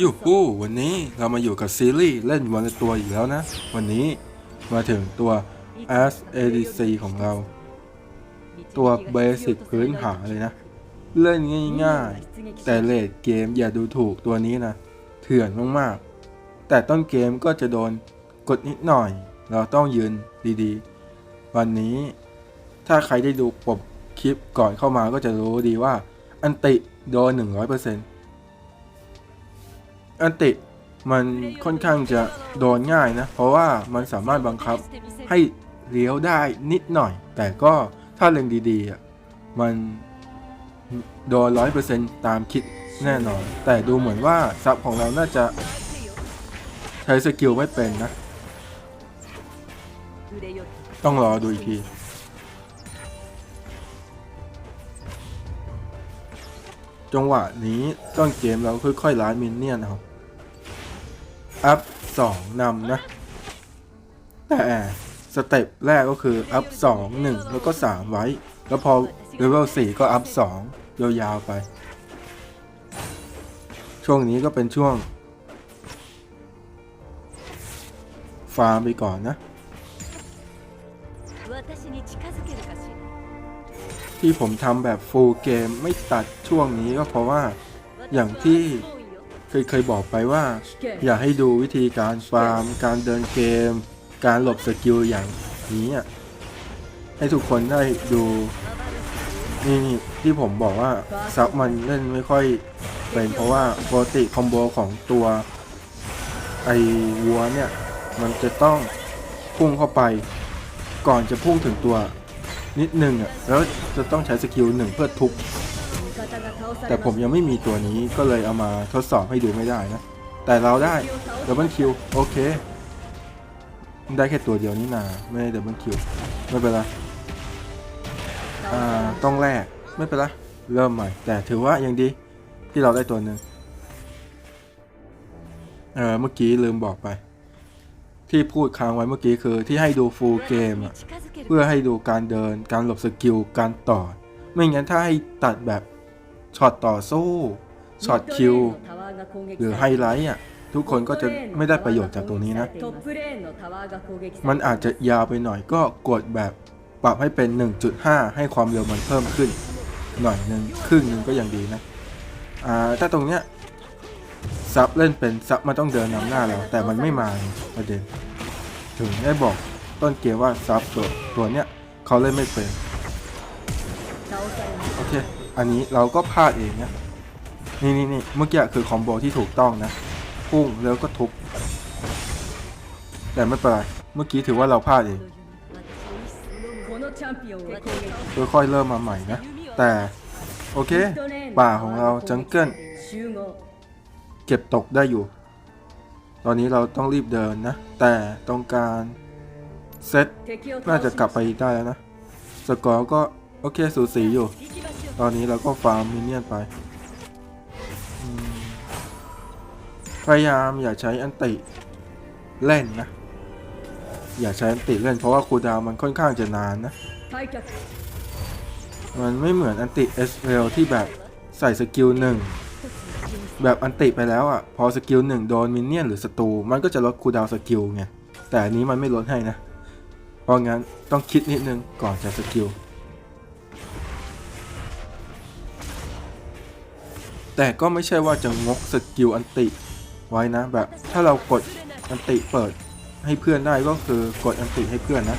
ยูฮูวันนี้เรามาอยู่กับซีรีส์เล่นวันละตัวอีกแล้วนะ วันนี้มาถึงตัว SADC ของเรา ตัวเบสิกพื้นฐานเลยนะ เล่นง่ายๆ แต่เลดเกมอย่าดูถูกตัวนี้นะ เถื่อนมากๆ แต่ต้นเกมก็จะโดนกดนิดหน่อย เราต้องยืนดีๆ วันนี้ถ้าใครได้ดูปบคลิปก่อนเข้ามาก็จะรู้ดีว่า อันติโดน100% อันติมันค่อนข้างจะโดนง่ายนะ เพราะว่ามันสามารถบังคับให้เลี้ยวได้นิดหน่อย แต่ก็ถ้าเล็งดีๆ มันโดนร้อยเปอร์เซ็นต์ตามคิดแน่นอน แต่ดูเหมือนว่าซับของเราน่าจะใช้สกิลไม่เป็นนะ ต้องรอดูอีกทีจังหวะนี้ต้งเกมเราค่อยๆล้านมินเนี่ยนะครับ อัพสองนำนะ แต่สเต็ปแรกก็คืออัพสองหนึ่งแล้วก็สามไว้ แล้วพอเลเวลสี่ก็อัพสองยาวๆไป ช่วงนี้ก็เป็นช่วง ฟาร์มไปก่อนนะ ที่ผมทำแบบฟูลเกมไม่ตัดช่วงนี้ก็เพราะว่าอย่างที่ เคยเคยบอกไปว่า อยากให้ดูวิธีการฟาร์ม การเดินเกม การหลบสกิลอย่างนี้อะให้ทุกคนได้ดูนี่ที่ผมบอกว่าซับมันเล่นไม่ค่อยเป็นเพราะว่าปกติคอมโบของตัวไอวัวเนี่ย มันจะต้องพุ่งเข้าไป ก่อนจะพุ่งถึงตัวนิดนึงอะแล้วจะต้องใช้สกิลหนึ่งเพื่อทุบ แต่ผมยังไม่มีตัวนี้ก็เลยเอามาทดสอบให้ดูไม่ได้นะ แต่เราได้ดับเบิลคิวโอเค ได้แค่ตัวเดียวนี่นาไม่ได้ดับเบิลคิวไม่เป็นไรต้องแลกไม่เป็นไรเริ่มใหม่ แต่ถือว่ายังดีที่เราได้ตัวหนึ่งเออเมื่อกี้ลืมบอกไป ที่พูดค้างไว้เมื่อกี้คือที่ให้ดูฟูลเกมเพื่อให้ดูการเดินการหลบสกิลการต่อ ไม่งั้นถ้าให้ตัดแบบ ช็อตต่อสู้ช็อตคิวหรือไฮไลท์อะทุกคนก็จะไม่ได้ประโยชน์จากตรงนี้นะ มันอาจจะยาวไปหน่อยก็กดแบบปรับให้เป็น 1.5 ให้ความเร็วมันเพิ่มขึ้น หน่อยหนึ่งครึ่งนึงก็ยังดีนะ อ่าถ้าตรงเนี้ยซับเล่นเป็นซับมันต้องเดินนำหน้าแล้ว แต่มันไม่มาประเด็น ถึงได้บอกต้นเกียร์ว่าซับตัวตัวเนี้ยเขาเล่นไม่เป็น โอเค อันนี้เราก็พลาดเองนะนี่นี่นี่เมื่อกี้คือคอมโบที่ถูกต้องนะพุ่งแล้วก็ทุบแต่ไม่เป็นไรเมื่อกี้ถือว่าเราพลาดเองค่อยๆเริ่มมาใหม่นะ แต่โอเค ป่าของเราจังเกิลเก็บตกได้อยู่ ตอนนี้เราต้องรีบเดินนะ แต่ต้องการเซตน่าจะกลับไปได้แล้วนะ สกอร์ก็ โอเคสูสีอยู่ ตอนนี้เราก็ฟาร์มมินเนี่ยนไป พยายามอย่าใช้อันติเล่นนะ อย่าใช้อันติเล่นเพราะว่าคูดาวมันค่อนข้างจะนานนะ มันไม่เหมือนอันติเอสเรลที่แบบใส่สกิลหนึ่งแบบอันติไปแล้วอะ พอสกิลหนึ่งโดนมินเนี่ยนหรือศัตรูมันก็จะลดคูดาวสกิลไง แต่อันนี้มันไม่ลดให้นะ เพราะงั้นต้องคิดนิดนึงก่อนจะสกิล แต่ก็ไม่ใช่ว่าจะงกสกิลอันติไว้นะ แบบถ้าเรากดอันติเปิดให้เพื่อนได้ก็คือกดอันติให้เพื่อนนะ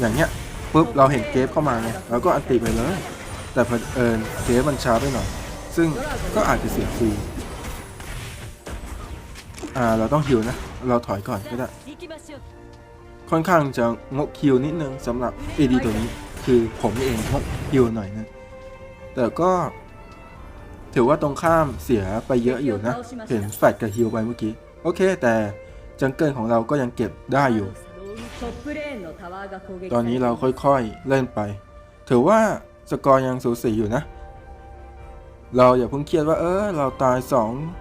อย่างเงี้ยปุ๊บเราเห็นเกฟเข้ามาไงเราก็อันติไปเลย แต่เพอิญเกฟมันช้าไปหน่อย ซึ่งก็อาจจะเสียฟรีอ่าเราต้องฮิวนะ เราถอยก่อนก็ได้ ค่อนข้างจะงกคิวนิดนึงสำหรับเอดีตัวนี้ คือผมเองงกฮิวหน่อยนะ แต่ก็ ถือว่าตรงข้ามเสียไปเยอะอยู่นะ เห็นแฟดกับฮิวไปเมื่อกี้ โอเค แต่จังเกิลของเราก็ยังเก็บได้อยู่ ตอนนี้เราค่อยๆเล่นไป ถือว่าสกอร์ยังสูสีอยู่นะ เราอย่าเพิ่งเครียดว่า เออ เราตาย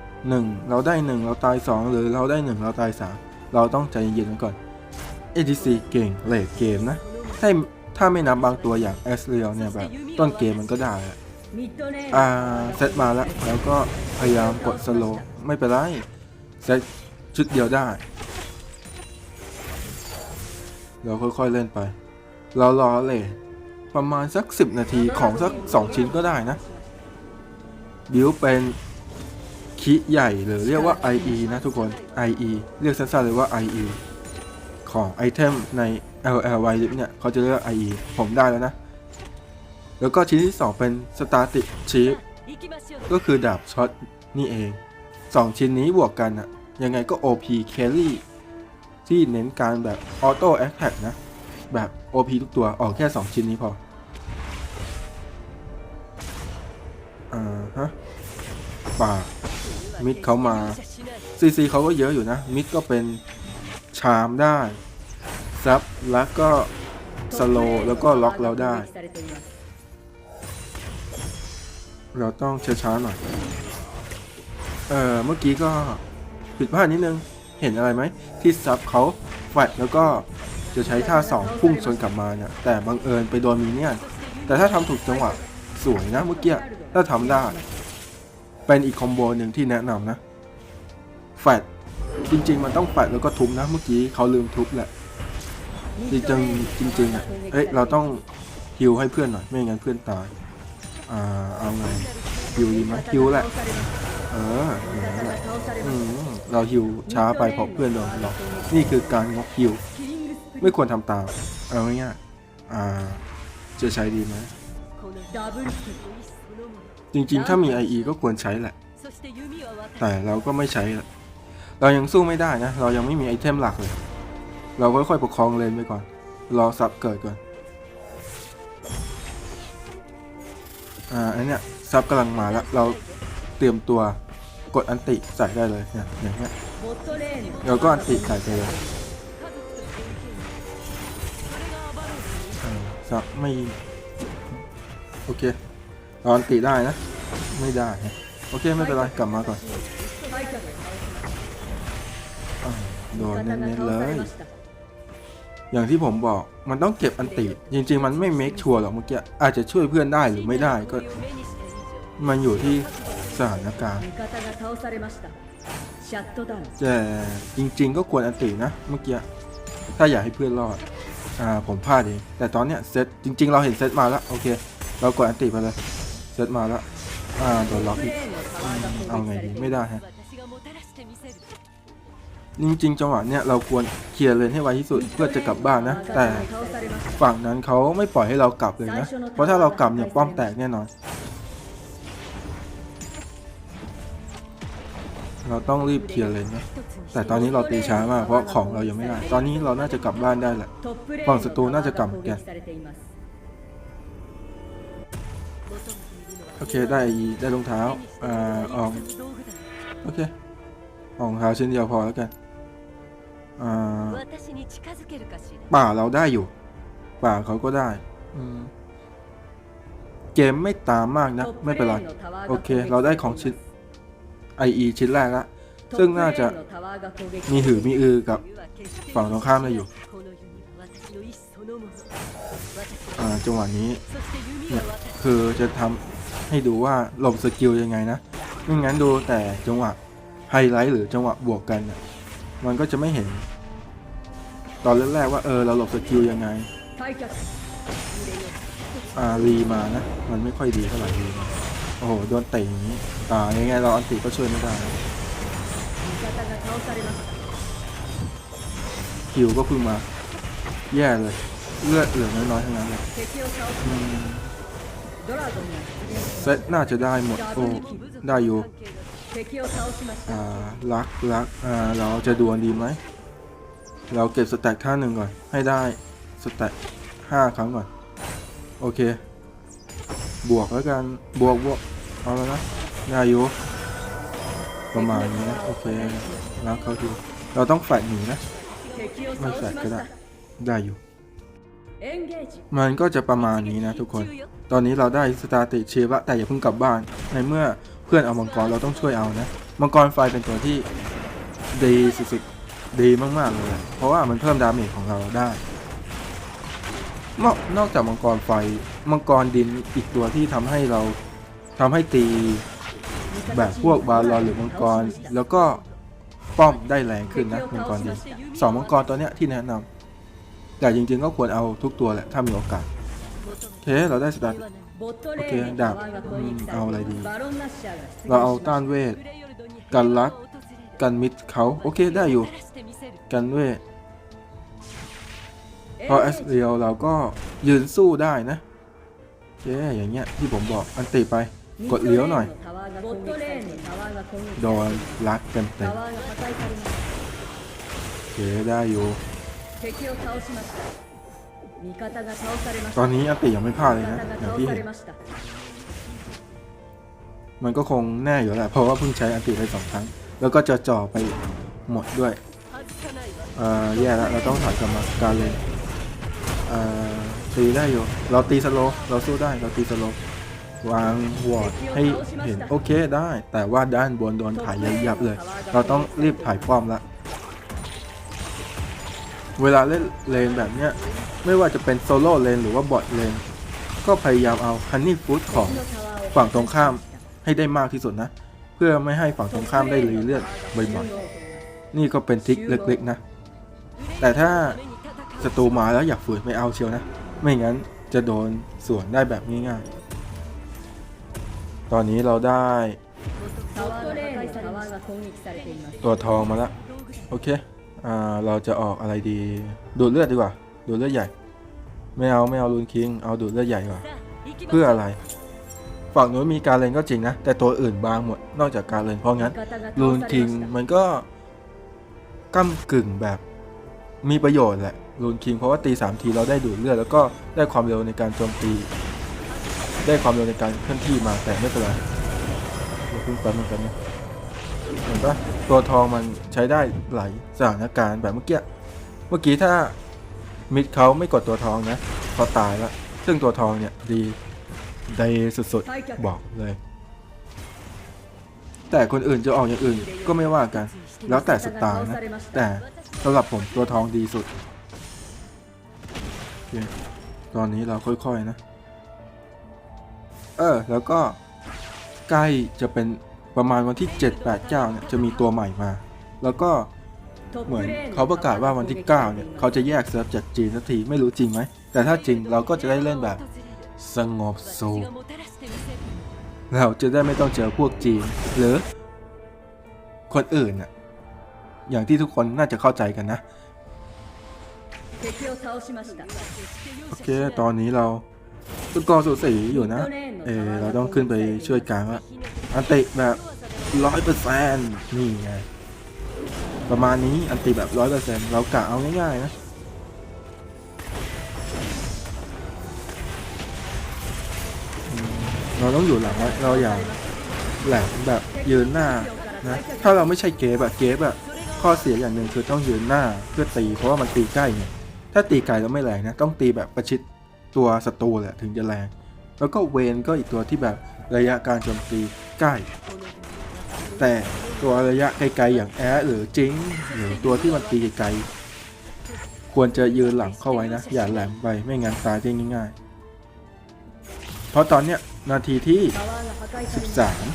2 1 เราได้ 1 เราตาย 2 หรือเราได้ 1 เราตาย 3 เราต้องใจเย็นๆกันก่อน ADC เก่งเลดเกมนะถ้าถ้าไม่นับบางตัวอย่างแอสเรียลเนี่ยแบบต้นเกมมันก็ได้ อ่าเซตมาแล้ว แล้วก็พยายามกดสโลไม่เป็นไร เซตชุดเดียวได้ เราค่อยๆเล่นไป เรารอเลย ประมาณสัก 10 นาทีของสัก 2 ชิ้นก็ได้นะ บิวเป็นคิใหญ่หรือเรียกว่า IE นะทุกคน IE เรียกสั้นๆเลยว่า IE ของไอเทมใน LLY เนี่ยเขาจะเรียก IE ผมได้แล้วนะ แล้วก็ชิ้นที่ 2 เป็นสตาติชีฟก็คือดาบช็อตนี่เอง 2 ชิ้นนี้บวกกันอะยังไงก็ OP คอรี่ที่เน้นการแบบออโต้แอคแท็นะ แบบ OP ทุกตัวออกแค่ 2 ชิ้นนี้พออ่าฮะป่ามิดเขามาซีซีเขาก็เยอะอยู่นะ มิดก็เป็นชามได้ซับแล้วก็สโลแล้วก็ล็อกเราได้ เราต้องช้าๆหน่อย เออเมื่อกี้ก็ผิดพลาดนิดนึง เห็นอะไรไหม ที่ซับเขาแฟดแล้วก็จะใช้ท่าสองพุ่งชนกลับมาเนี่ย แต่บังเอิญไปโดนมีเนี่ยแต่ถ้าทำถูกจังหวะสวยนะเมื่อกี้ถ้าทำได้ เป็นอีกคอมโบหนึ่งที่แนะนำนะ แฟดจริง ๆ มันต้องแฟดแล้วก็ทุบนะเมื่อกี้เขาลืมทุบแหละจริงๆจริงๆอะเอ้ยเราต้องฮิวให้เพื่อนหน่อย ไม่งั้นเพื่อนตาย อ่าเอาไงฮิวดีไหมฮิวแหละเอออย่างนแหละอืมเราฮิวช้าไปเพราะเพื่อนโดนหลอกนี่คือการงกฮิวไม่ควรทำตามเอาง่ายๆอ่าจะใช้ดีไหมจริงๆ ถ้ามี IE ก็ควรใช้แหละ แต่เราก็ไม่ใช้ละเรายังสู้ไม่ได้นะ เรายังไม่มีไอเทมหลักเลย เราค่อยๆประคองเลนไปก่อน รอซับเกิดก่อน อ่าอันเนี้ยซับกำลังมาแล้วเราเตรียมตัวกดอันติใส่ได้เลยเนี่ยอย่างเงี้ยเราก็อันติใส่ไปเลยซับไม่โอเคเราอันติได้นะ ไม่ได้โอเคไม่เป็นไรกลับมาก่อนโดนเน้นๆเลย อย่างที่ผมบอกมันต้องเก็บอันติ จริง ๆ มันไม่เมคชัวร์หรอกเมื่อกี้อาจจะช่วยเพื่อนได้หรือไม่ได้ก็ มันอยู่ที่สถานการณ์แต่จริง ๆ ก็ควรอันตินะเมื่อกี้ถ้าอยากให้เพื่อนรอดอ่าผมพลาดเองแต่ตอนเนี้ยเซตจริง ๆ เราเห็นเซตมาแล้วโอเค เรากดอันติไปเลยเซตมาแล้วอ่าโดนล็อกอีกเอาไงดีไม่ได้ฮะ จริงๆจังหวะเนี้ยเราควรเคลียร์เลนให้ไวที่สุดเพื่อจะกลับบ้านนะ แต่ฝั่งนั้นเขาไม่ปล่อยให้เรากลับเลยนะ เพราะถ้าเรากลับเนี่ยป้อมแตกแน่นอน เราต้องรีบเคลียร์เลนนะแต่ตอนนี้เราตีช้ามากเพราะของเรายังไม่ได้ ตอนนี้เราน่าจะกลับบ้านได้แหละฝั่งศัตรูน่าจะกลับแกโอเคได้ได้รองเท้าอ่าอองโอเครองเท้าชิ้นเดียวพอแล้วกัน ป่าเราได้อยู่ ป่าเขาก็ได้เกมไม่ตามมากนะ ไม่เป็นไร โอเค เราได้ของชิ้นไอเอชิ้นแรกละ ซึ่งน่าจะมีหือมีอือกับฝั่งตรงข้ามได้อยู่จังหวะนี้คือจะทำให้ดูว่าหลบสกิลยังไงนะไม่งั้นดูแต่จังหวะไฮไลท์หรือจังหวะบวกกันนะ มันก็จะไม่เห็น ตอนแรกๆว่าเออเราหลบสกิลยังไงอ่ารีมานะ มันไม่ค่อยดีเท่าไหร่รีมาโอ้โหโดนเตะอย่างนี้อ่ายังไงเราอันติก็ช่วยไม่ได้คิวก็เพิ่งมา แย่เลย เลือดเหลือน้อยๆทั้งนั้นเลยเซตน่าจะได้หมดโอ้ได้อยู่ อ่ารักรักอ่าเราจะดวลดีไหม เราเก็บสแต็กท่าหนึ่งก่อน ให้ได้สแต็กห้าครั้งก่อน โอเค บวกแล้วกัน บวกบวกเอาแล้วนะได้อยู่ประมาณนี้นะโอเครักเขาดูเราต้องแฟดหนีนะไม่แฟดก็ได้ได้อยู่ มันก็จะประมาณนี้นะทุกคน ตอนนี้เราได้สตาติเชฟละแต่อย่าเพิ่งกลับบ้าน ในเมื่อ พื่อนเอามังกรเราต้องช่วยเอานะ มังกรไฟเป็นตัวที่ดีสุดๆดีมากๆเลย เพราะว่ามันเพิ่มดาเมจของเราได้ นอกจากมังกรไฟ มังกรดินอีกตัวที่ทำให้เราทำให้ตีแบบพวกบาลอนหรือมังกร แล้วก็ป้อมได้แรงขึ้นนะมังกรดีสองมังกรตัวเนี้ยที่แนะนำแต่จริงๆก็ควรเอาทุกตัวแหละถ้ามีโอกาส เคเราได้สตาร์โอเคดาบเอาอะไรดี เราเอาต้านเวท กันรัก กันมิดเขาโอเคได้อยู่ กันเวทพอเอสเรียวเราก็ยืนสู้ได้นะเคอย่างเงี้ยที่ผมบอกอันติไปกดเลี้ยวหน่อย โดนลักเต็มเต็มเคได้อยู่ ตอนนี้อติยังไม่พลาดเลยนะอย่างที่เห็นมันก็คงแน่อยู่แหละเพราะว่าเพิ่งใช้อติไปสองครั้ง แล้วก็จะจ่อไปหมดด้วยเอ่อแย่ละเราต้องถอยกลับมาการเลยเอ่อตีได้อยู่ เราตีสโลเราสู้ได้เราตีสโลวางวอร์ดให้เห็นโอเคได้ แต่ว่าด้านบนโดนถ่ายยับเลย เราต้องรีบถ่ายป้อมละเวลาเล่นเลนแบบเนี้ย ไม่ว่าจะเป็นโซโล่เลนหรือว่าบอทเลน ก็พยายามเอาฮันนี่ฟูดของฝั่งตรงข้ามให้ได้มากที่สุดนะ เพื่อไม่ให้ฝั่งตรงข้ามได้รีเลือดบ่อยๆ นี่ก็เป็นทริคเล็กๆนะ แต่ถ้าศัตรูมาแล้วอยากฝืนไม่เอาเชียวนะ ไม่งั้นจะโดนสวนได้แบบง่ายๆ ตอนนี้เราได้ตัวทองมาแล้ว โอเคอเราจะออกอะไรดี ดูดเลือดดีกว่า ดูดเลือดใหญ่ ไม่เอาไม่เอาลูนคิง เอาดูดเลือดใหญ่กว่าเพื่ออะไร ฝั่งนู้นมีการเลนก็จริงนะ แต่ตัวอื่นบางหมด นอกจากการเลนเพราะงั้นลูนคิงมันก็กั้มกึ่งแบบมีประโยชน์แหละลูนคิงเพราะว่าตีสามทีเราได้ดูดเลือดแล้วก็ได้ความเร็วในการโจมตี ได้ความเร็วในการเคลื่อนที่มาแต่ไม่เป็นไรเราพึ่งไปเหมือนกันนะเห็นปะตัวทองมันใช้ได้หลายสถานการณ์แบบเมื่อกี้ เมื่อกี้ถ้า มิดเขาไม่กดตัวทองนะเขาตายแล้วซึ่งตัวทองเนี่ยดีได้สุดๆ บอกเลย แต่คนอื่นจะออกอย่างอื่นก็ไม่ว่ากัน แล้วแต่สไตล์นะ แต่สำหรับผมตัวทองดีสุด ตอนนี้เราค่อยๆนะ เออ แล้วก็ใกล้จะเป็นประมาณวันที่ 7 8 9เนี่ยจะมีตัวใหม่มา แล้วก็ เหมือนเขาประกาศว่าวันที่ 9 เนี่ย เขาจะแยกเซิร์ฟจากจีนสักทีไม่รู้จริงไหม แต่ถ้าจริงเราก็จะได้เล่นแบบสงบสุขเราจะได้ไม่ต้องเจอพวกจีน หรือ คนอื่นน่ะอย่างที่ทุกคนน่าจะเข้าใจกันนะ โอเค ตอนนี้เราตุกอสุสีอยู่นะ เออเราต้องขึ้นไปช่วยกางว่าอันติแบบร้อยเปอร์เซ็นต์นี่ไง ประมาณนี้อันติแบบร้อยเปอร์เซ็นต์เรากะเอาง่ายๆนะเราต้องอยู่หลังไว้เราอย่าแหลมแบบยืนหน้านะถ้าเราไม่ใช่เกฟแบบเกฟแบบข้อเสียอย่างหนึ่งคือต้องยืนหน้าเพื่อตีเพราะว่ามันตีใกล้ไงถ้าตีไกลแล้วไม่แรงนะต้องตีแบบประชิดตัวศัตรูแหละถึงจะแรง แล้วก็เวนก็อีกตัวที่แบบระยะการโจมตีใกล้ แต่ ตัวระยะไกลๆอย่างแอหรือจิงหรือตัวที่มันตีไกลควรจะยืนหลังเข้าไว้นะ อย่าแหลมไปไม่งั้นตายได้ง่ายๆ เพราะตอนเนี้ยนาทีที่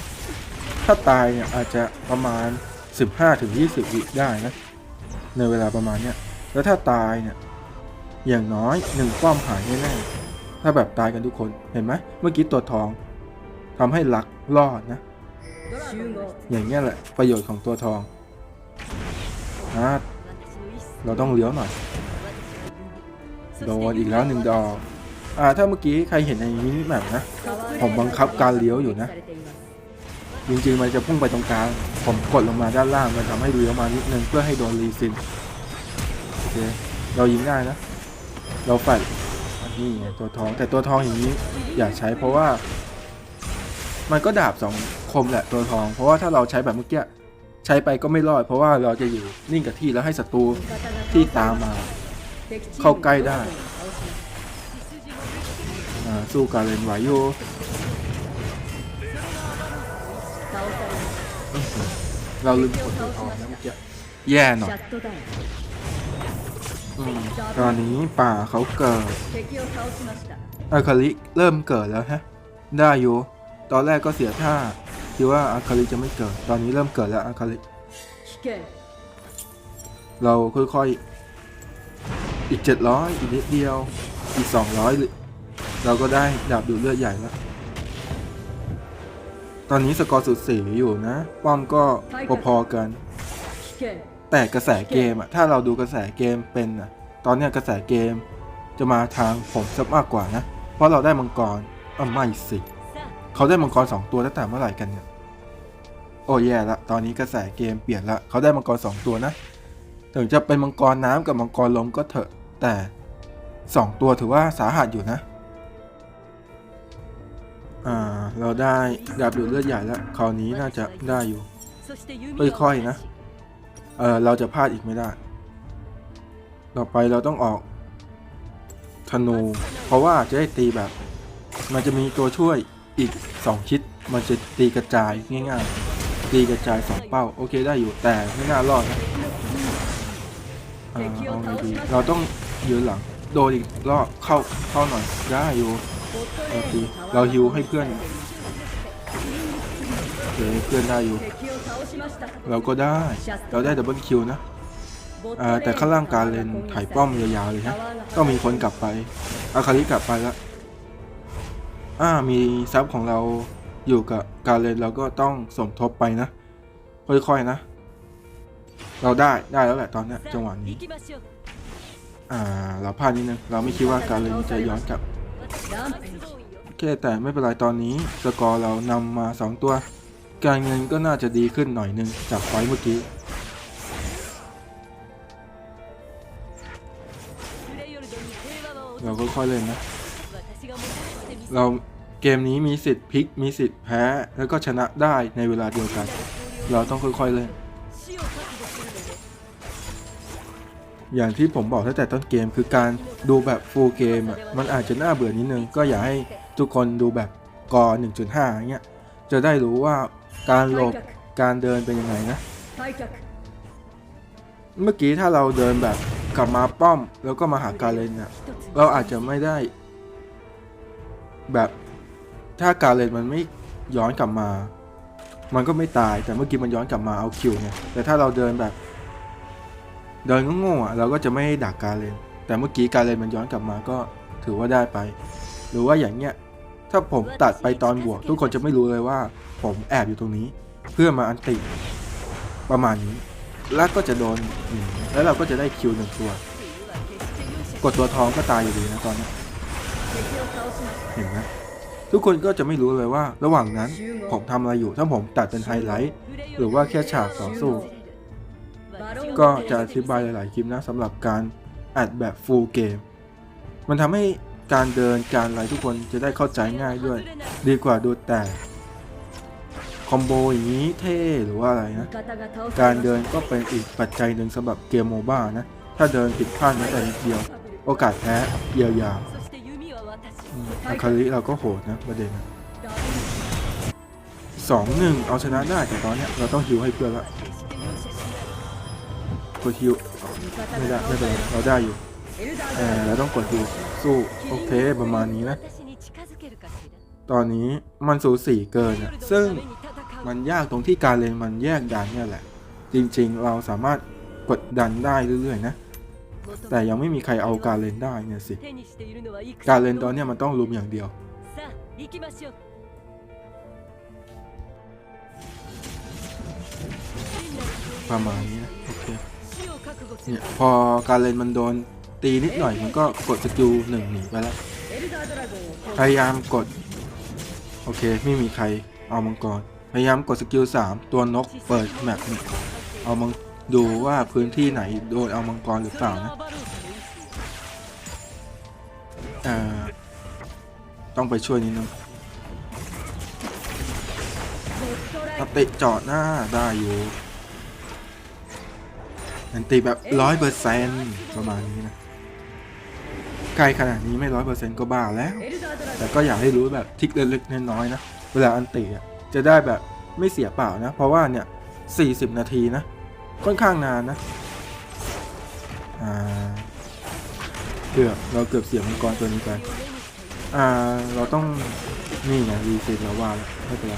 13 ถ้าตายเนี่ยอาจจะประมาณ 15-20 วิได้นะ ในเวลาประมาณเนี้ยแล้วถ้าตายเนี่ยอย่างน้อยหนึ่งป้อมหายแน่ๆถ้าแบบตายกันทุกคนเห็นไหมเมื่อกี้ตัวทองทำให้หลักรอดนะ อย่างเงี้ยแหละประโยชน์ของตัวทองนะเราต้องเลี้ยวหน่อย โดนอีกแล้วหนึ่งดอกอ่าถ้าเมื่อกี้ใครเห็นในมินิแมปนะ ผมบังคับการเลี้ยวอยู่นะ จริงๆมันจะพุ่งไปตรงกลาง ผมกดลงมาด้านล่างมันทำให้เลี้ยวมานิดนึงเพื่อให้โดนรีซินโอเคเรายิงได้นะ เราแฟดอันนี่ไงตัวทองแต่ตัวทองอย่างนี้อย่าใช้เพราะว่า มันก็ดาบสอง คมแหละตัวทอง เพราะว่าถ้าเราใช้แบบเมื่อกี้ใช้ไปก็ไม่รอด เพราะว่าเราจะอยู่นิ่งกับที่แล้วให้ศัตรูที่ตามมา เข้าใกล้ได้สู้กาเลนไวโยเราลืมกดตัวทองนะเมื่อกี้แย่หน่อยตอนนี้ป่าเขาเกิดอาคาลิเริ่มเกิดแล้วฮะ ได้อยู่ ตอนแรกก็เสียท่า คิดว่าอาคาลิจะไม่เกิด ตอนนี้เริ่มเกิดแล้วอาคาลิ เราค่อยๆ อีกเจ็ดร้อยอีกนิดเดียว อีกสองร้อยเราก็ได้ดาบดูดเลือดใหญ่แล้ว ตอนนี้สกอร์สุดสีอยู่นะ ป้อมก็พอๆกัน แต่กระแสเกมอะถ้าเราดูกระแสเกมเป็นอะตอนนี้กระแสเกมจะมาทางผมซะมากกว่านะ เพราะเราได้มังกรอะไม่สิ เขาได้มังกรสองตัวตั้งแต่เมื่อไหร่กันเนี่ย โอ้แย่ละตอนนี้กระแสเกมเปลี่ยนละเขาได้มังกรสองตัวนะ ถึงจะเป็นมังกรน้ำกับมังกรลมก็เถอะ แต่สองตัวถือว่าสาหัสอยู่นะ อ่า เราได้ดาบดูดเลือดใหญ่แล้วคราวนี้น่าจะได้อยู่ค่อยๆนะ เออเราจะพลาดอีกไม่ได้ ต่อไปเราต้องออกธนู เพราะว่าจะได้ตีแบบ มันจะมีตัวช่วย อีก 2 ชิดมันจะตีกระจายง่ายๆ ตีกระจาย 2 เป้า โอเคได้อยู่แต่ไม่น่ารอดนะเอาไงดีเราต้องยืนหลัง โดนอีกรอบเข้าเข้าหน่อยได้อยู่เราตีเราฮิวให้เพื่อนเดี๋เพื่อนได้อยู่ เราก็ได้เราได้ดับเบิลคิวนะแต่ข้างล่างการเลนถ่ายป้อมยาวๆเลยฮะต้องมีคนกลับไปอาคาริกลับไปแล้ว อ่ามีทรัพย์ของเราอยู่กับการเล่นเราก็ต้องสมทบไปนะค่อยๆนะ เราได้ได้แล้วแหละตอนนี้จังหวะนี้อ่าเราพลาดนิดนึงเราไม่คิดว่าการเล่นจะย้อนกลับโอเคแต่ไม่เป็นไรตอนนี้สกอร์เรานำมา 2 ตัว การเงินก็น่าจะดีขึ้นหน่อยนึงจากไฟเมื่อกี้เราก็ค่อยเล่นนะ เราเกมนี้มีสิทธิ์พลิกมีสิทธิ์แพ้ แล้วก็ชนะได้ในเวลาเดียวกัน เราต้องค่อยๆเล่น อย่างที่ผมบอกตั้งแต่ต้นเกมคือการดูแบบฟูลเกมอะมันอาจจะน่าเบื่อนิดนึง ก็อยากให้ทุกคนดูแบบกอ1.5เงี้ยจะได้รู้ว่าการหลบการเดินเป็นยังไงนะ退却เมื่อกี้ถ้าเราเดินแบบกลับมาป้อมแล้วก็มาหาการเลนอะเราอาจจะไม่ได้ แบบถ้ากาเลนมันไม่ย้อนกลับมา มันก็ไม่ตายแต่เมื่อกี้มันย้อนกลับมาเอาคิวเนี่ยแต่ถ้าเราเดินแบบ เดินโง่ๆอะเราก็จะไม่ดักกาเลนแต่เมื่อกี้กาเลนมันย้อนกลับมาก็ถือว่าได้ไป หรือว่าอย่างเงี้ยถ้าผมตัดไปตอนบวก ทุกคนจะไม่รู้เลยว่า ผมแอบอยู่ตรงนี้ เพื่อมาอันติประมาณนี้ แล้วก็จะโดนแล้วเราก็จะได้คิวหนึ่งตัว กดตัวทองก็ตายอยู่ดีนะตอนนี้ เห็นไหมทุกคนก็จะไม่รู้เลยว่า ระหว่างนั้นผมทำอะไรอยู่ถ้าผมตัดเป็นไฮไลท์ หรือว่าแค่ฉากต่อสู้ ก็จะอธิบายหลาย ๆ คลิปนะสำหรับการอัดแบบฟูลเกม มันทำให้การเดินการอะไรทุกคนจะได้เข้าใจง่ายด้วย ดีกว่าดูแต่คอมโบอย่างนี้เท่หรือว่าอะไรนะ การเดินก็เป็นอีกปัจจัยหนึ่งสำหรับเกมโมบ้านะ ถ้าเดินผิดพลาดแม้แต่นิดเดียว โอกาสแพ้ยาวย อาคาริเราก็โหดนะประเด็นสองหนึ่งเอาชนะได้แต่ตอนเนี้ยเราต้องฮิวให้เพื่อนละกดฮิวไม่ได้ไม่เป็นเราได้อยู่แออเราต้องกดฮิวสู้โอเคประมาณนี้นะ ตอนนี้มันสูสีเกินอะซึ่งมันยากตรงที่การเลนมันแยกดันเนี่ยแหละ จริงๆเราสามารถกดดันได้เรื่อยๆนะ แต่ยังไม่มีใครเอาการเลนได้เนี่ยสิ การเลนตอนนี้มันต้องลุมอย่างเดียว ประมาณนี้โอเคเนี่ยพอการเลนมันโดนตีนิดหน่อยมันก็กดสกิลหนึ่งหนีไปแล้ว พยายามกด โอเคไม่มีใครเอามังกร พยายามกดสกิลสามตัวนกเปิดแมปเอามัง ดูว่าพื้นที่ไหนโดนเอามังกรหรือเปล่านะต้องไปช่วยนิดนึงถ้าตะจอดหน้าได้อยู่อันตีแบบร้อยเปอร์เซนต์ประมาณนี้นะใกลขนาดนี้ไม่ร้อยเปอร์เซนต์ก็บ้าแล้ว แต่ก็อยากให้รู้แบบทิกเล็กๆน้อยๆนะ เวลาอันตีจะได้แบบไม่เสียเปล่านะ เพราะว่าเนี่ย 40 นาทีนะ ค่อนข้างนานนะเกือบเราเกือบเสียมังกรตัวนี้ไปอ่าเราต้องนี่ไงรีเซ็ตแล้วว่าแล้วไม่เป็นไร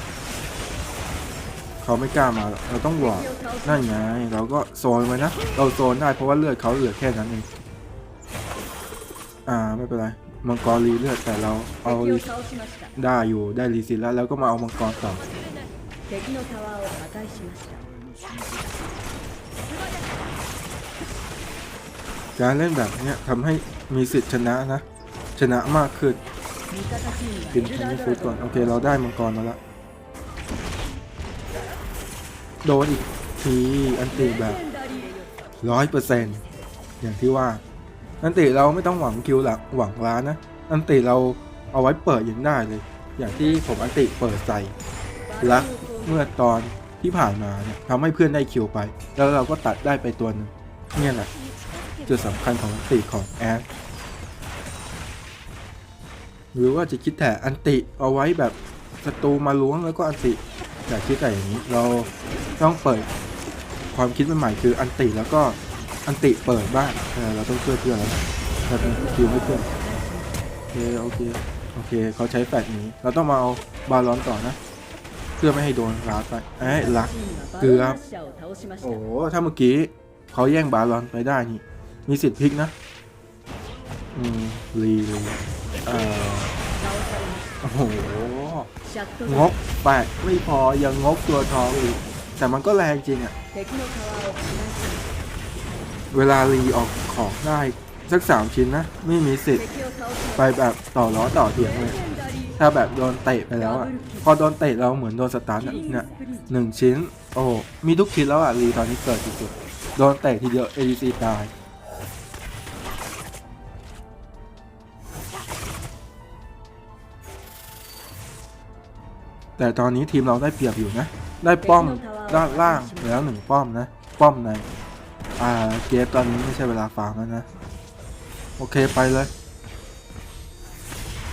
เขาไม่กล้ามาเราต้องหวอดนั่นไงเราก็โซนไว้นะเราโซนได้เพราะว่าเลือดเขาเหลือแค่นั้นเองอ่าไม่เป็นไรมังกรรีเลือดแต่เราเอาได้อยู่ได้รีเซ็ตแล้วแล้วก็มาเอามังกรต่อ การเล่นแบบนี้ทำให้มีสิทธิ์ชนะนะ ชนะมากขึ้นกินทีนี้ฟูดก่อน โอเค เราได้มังกรมาแล้ว โดนอีกทีอันตีแบบร้อยเปอร์เซ็นต์อย่างที่ว่า อันตีเราไม่ต้องหวังคิวหลักหวังร้านนะ อันตีเราเอาไว้เปิดยังได้เลย อย่างที่ผมอันตีเปิดใจลักเมื่อตอน ที่ผ่านมาเนี่ยทำให้เพื่อนได้คิวไป แล้วเราก็ตัดได้ไปตัวหนึงเนี่ยแหละจุดสำคัญของอันติของแอดหรือว่าจะคิดแต่อันติเอาไว้แบบศัตรูมาล้วงแล้วก็อันติอย่าคิดแต่อย่างนี้เราต้องเปิดความคิดใหม่ๆคืออันติแล้วก็อันติเปิดบ้างเราต้องช่วยเพื่อนแล้วนะเราเป็นคิวไม่เพื่อนโอเคโอเคโอเคเขาใช้แฟดหนี้ เราต้องมาเอาบาลอนต่อนะ เพื่อไม่ให้โดนลาไปเอ้ยลักเกือบโอ้ถ้าเมื่อกี้เขาแย่งบาลอนไปได้นี่ มีสิทธิ์พลิกนะ อืมรีเลยเออโอ้โหงบแปดไม่พอยังงบตัวทองอีก แต่มันก็แรงจริงอะเวลารีออกของได้สักสามชิ้นนะ ไม่มีสิทธิ์ ไปแบบต่อล้อต่อเถียงเลย ถ้าแบบโดนเตะไปแล้วอะพอโดนเตะเราเหมือนโดนสตาร์ทเนี่ยหนึ่งชิ้น โอ้มีทุกชิ้นแล้วอะรีตอนนี้เกิดจุดโดนเตะทีเดียว ADC ตายแต่ตอนนี้ทีมเราได้เปรียบอยู่นะ ได้ป้อมด้านล่างแล้วหนึ่งป้อมนะ ป้อมใน อ่า เกมตอนนี้ไม่ใช่เวลาฟาร์มแล้วนะ โอเคไปเลย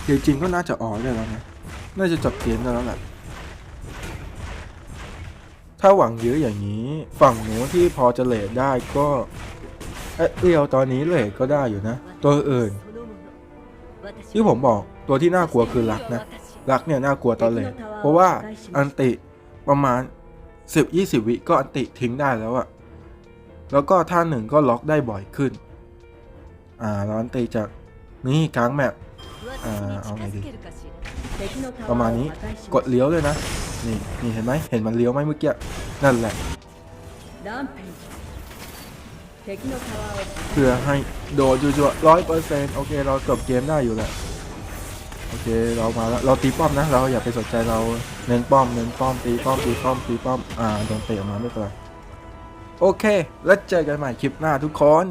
เดียจริงก็น่าจะออกได้แล้วนะ น่าจะจบเกมได้แล้วแหละ ถ้าหวังเยอะอย่างนี้ ฝั่งหนูที่พอจะเลทได้ก็เอ๊ะเรียวตอนนี้เลทก็ได้อยู่นะ ตัวอื่น ที่ผมบอกตัวที่น่ากลัวคือลักนะลักเนี่ยน่ากลัวตอนเลทเพราะว่าอันติประมาณ 10-20 วิก็อันติทิ้งได้แล้วอะแล้วก็ท่าหนึ่งก็ล็อกได้บ่อยขึ้น อ่าแล้อนติจากนี่กลางแมป อ่าเอาไงดีประมาณนี้กดเลี้ยวเลยนะ นี่นี่เห็นไหมเห็นมันเลี้ยวไหมเมื่อกี้นั่นแหละเพื่อให้โดดจั่ๆร้อยเปอร์เซนต์โอเค เราจบเกมได้อยู่แหละโอเคเรามาแล้วเราตีป้อมนะ เราอย่าไปสนใจเราเน้นป้อมเน้นป้อมตีป้อมตีป้อมตีป้อมอ่าโดนเตะออกมาไม่เป็นไรโอเค แล้วเจอกันใหม่คลิปหน้าทุกคน